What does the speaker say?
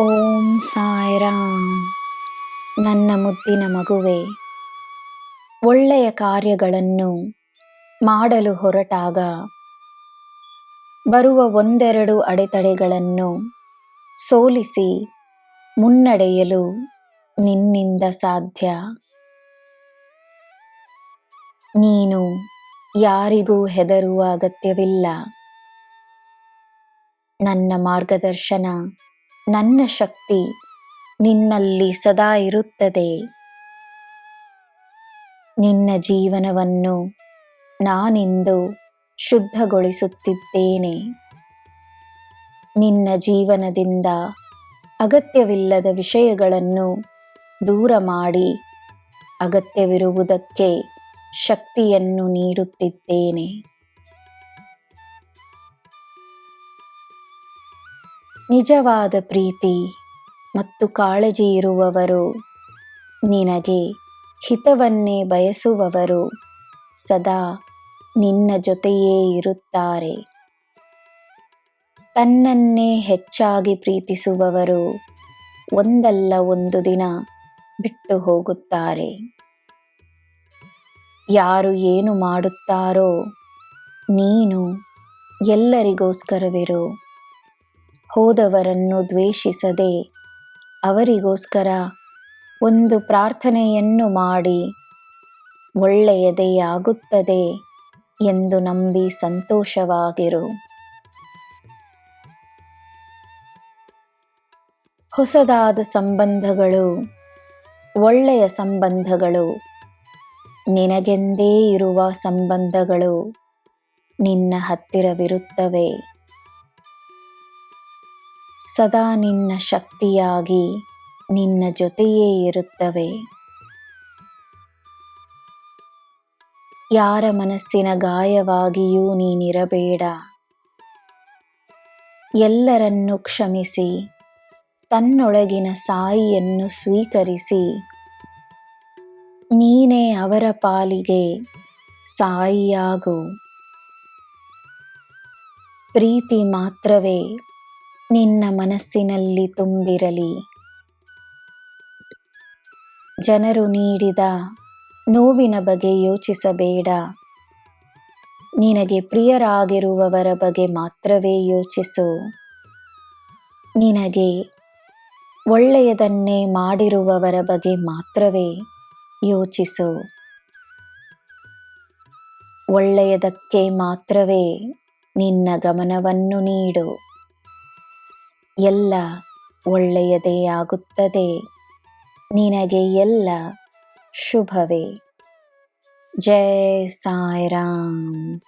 ಓಂ ಸಾಯಿರಾಮ್. ನನ್ನ ಮುದ್ದಿನ ಮಗುವೆ, ಒಳ್ಳೆಯ ಕಾರ್ಯಗಳನ್ನು ಮಾಡಲು ಹೊರಟಾಗ, ಬರುವ ಒಂದೆರಡು ಅಡೆತಡೆಗಳನ್ನು ಸೋಲಿಸಿ ಮುನ್ನಡೆಯಲು ನಿನ್ನಿಂದ ಸಾಧ್ಯ. ನೀನು ಯಾರಿಗೂ ಹೆದರುವ ಅಗತ್ಯವಿಲ್ಲ. ನನ್ನ ಮಾರ್ಗದರ್ಶನ ನನ್ನ ಶಕ್ತಿ ನಿನ್ನಲ್ಲಿ ಸದಾ ಇರುತ್ತದೆ. ನಿನ್ನ ಜೀವನವನ್ನು ನಾನಿಂದು ಶುದ್ಧಗೊಳಿಸುತ್ತಿದ್ದೇನೆ. ನಿನ್ನ ಜೀವನದಿಂದ ಅಗತ್ಯವಿಲ್ಲದ ವಿಷಯಗಳನ್ನು ದೂರ ಮಾಡಿ ಅಗತ್ಯವಿರುವುದಕ್ಕೆ ಶಕ್ತಿಯನ್ನು ನೀಡುತ್ತಿದ್ದೇನೆ. ನಿಜವಾದ ಪ್ರೀತಿ ಮತ್ತು ಕಾಳಜಿ ಇರುವವರು ನಿನಗೆ ಹಿತವನ್ನೇ ಬಯಸುವವರು ಸದಾ ನಿನ್ನ ಜೊತೆಯೇ ಇರುತ್ತಾರೆ. ತನ್ನನ್ನೇ ಹೆಚ್ಚಾಗಿ ಪ್ರೀತಿಸುವವರು ಒಂದಲ್ಲ ಒಂದು ದಿನ ಬಿಟ್ಟು ಹೋಗುತ್ತಾರೆ. ಯಾರು ಏನು ಮಾಡುತ್ತಾರೋ ನೀನು ಎಲ್ಲರಿಗೋಸ್ಕರವಿರು. ಹೋದವರನ್ನು ದ್ವೇಷಿಸದೆ ಅವರಿಗೋಸ್ಕರ ಒಂದು ಪ್ರಾರ್ಥನೆಯನ್ನು ಮಾಡಿ ಒಳ್ಳೆಯದೇ ಆಗುತ್ತದೆ ಎಂದು ನಂಬಿ ಸಂತೋಷವಾಗಿರು. ಹೊಸದಾದ ಸಂಬಂಧಗಳು, ಒಳ್ಳೆಯ ಸಂಬಂಧಗಳು, ನಿನಗೆಂದೇ ಇರುವ ಸಂಬಂಧಗಳು ನಿನ್ನ ಹತ್ತಿರವಿರುತ್ತವೆ. ಸದಾ ನಿನ್ನ ಶಕ್ತಿಯಾಗಿ ನಿನ್ನ ಜೊತೆಯೇ ಇರುತ್ತವೆ. ಯಾರ ಮನಸ್ಸಿನ ಗಾಯವಾಗಿಯೂ ನೀನಿರಬೇಡ. ಎಲ್ಲರನ್ನು ಕ್ಷಮಿಸಿ, ತನ್ನೊಳಗಿನ ಸಾಯಿಯನ್ನು ಸ್ವೀಕರಿಸಿ. ನೀನೇ ಅವರ ಪಾಲಿಗೆ ಸಾಯಿಯಾಗು. ಪ್ರೀತಿ ಮಾತ್ರವೇ ನಿನ್ನ ಮನಸ್ಸಿನಲ್ಲಿ ತುಂಬಿರಲಿ. ಜನರು ನೀಡಿದ ನೋವಿನ ಬಗ್ಗೆ ಯೋಚಿಸಬೇಡ. ನಿನಗೆ ಪ್ರಿಯರಾಗಿರುವವರ ಬಗ್ಗೆ ಮಾತ್ರವೇ ಯೋಚಿಸು. ನಿನಗೆ ಒಳ್ಳೆಯದನ್ನೇ ಮಾಡಿರುವವರ ಬಗ್ಗೆ ಮಾತ್ರವೇ ಯೋಚಿಸು. ಒಳ್ಳೆಯದಕ್ಕೆ ಮಾತ್ರವೇ ನಿನ್ನ ಗಮನವನ್ನು ನೀಡು. ಎಲ್ಲ ಒಳ್ಳೆಯದೇ ಆಗುತ್ತದೆ. ನಿನಗೆ ಎಲ್ಲ ಶುಭವೇ. ಜಯ ಸಾಯಿರಾಮ್.